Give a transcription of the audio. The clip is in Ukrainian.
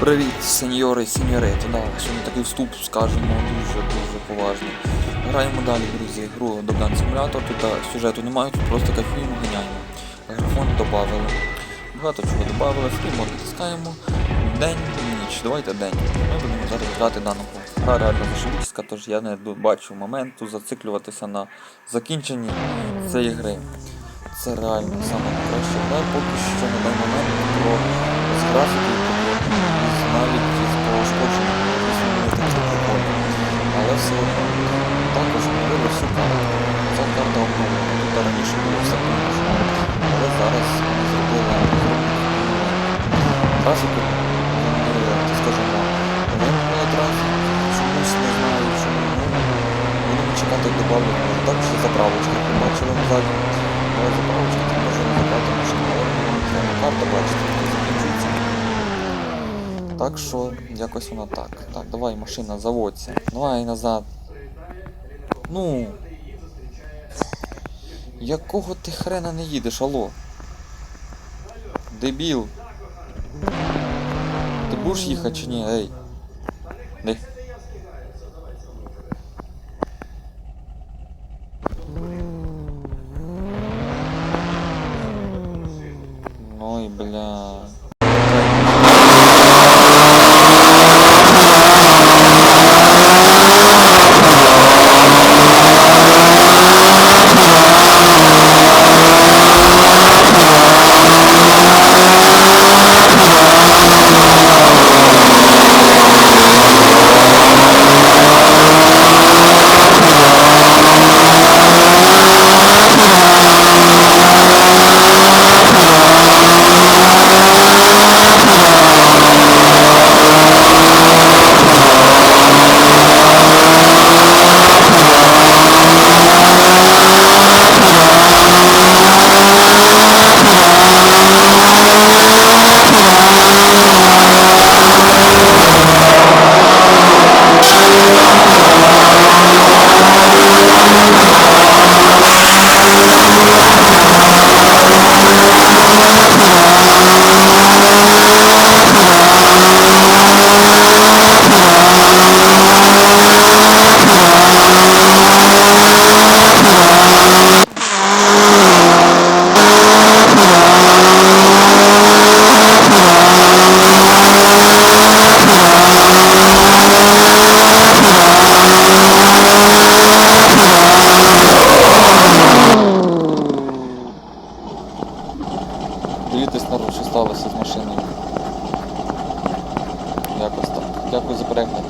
Привіт, сеньори і сеньорити. Да, сьогодні такий вступ, скажемо, дуже-дуже поважний. Граємо далі, друзі, гру Dogan Simulator. Тут а, сюжету немає, тут просто кайфуємо, ганяємо. Графон додали. Багато чого додали, фрімод натискаємо. День, ніч, давайте день. Ми будемо зараз грати дану. Гра реально зашибіська, тож я не бачу моменту зациклюватися на закінченні цієї гри. Це реально саме найкраща гра, поки що на даний момент про з графіки і з навіть з пошкодженнями звісно, не такі прикольні. Також обновили всю карту. Ця раніше було все по-іншому. Але зараз вони зробили графіку. Вони, так скажімо, вимкнули трафік. Чомусь не знаю чому. Ну, Будемо чекати, добавлять. Може так ще заправочки побачили ззаді. Але заправочки там може не забрати машину. Але ну, карта закінчується. Так що якось воно так. Так, давай, машина, заводься. Давай назад. Ну. Якого ти хрена не їдеш, алло? Дебіл. Ти будеш їхати чи ні? Ей. Де? І бля. Дивіться що сталося з машиною. Якось так. Дякую за перегляд.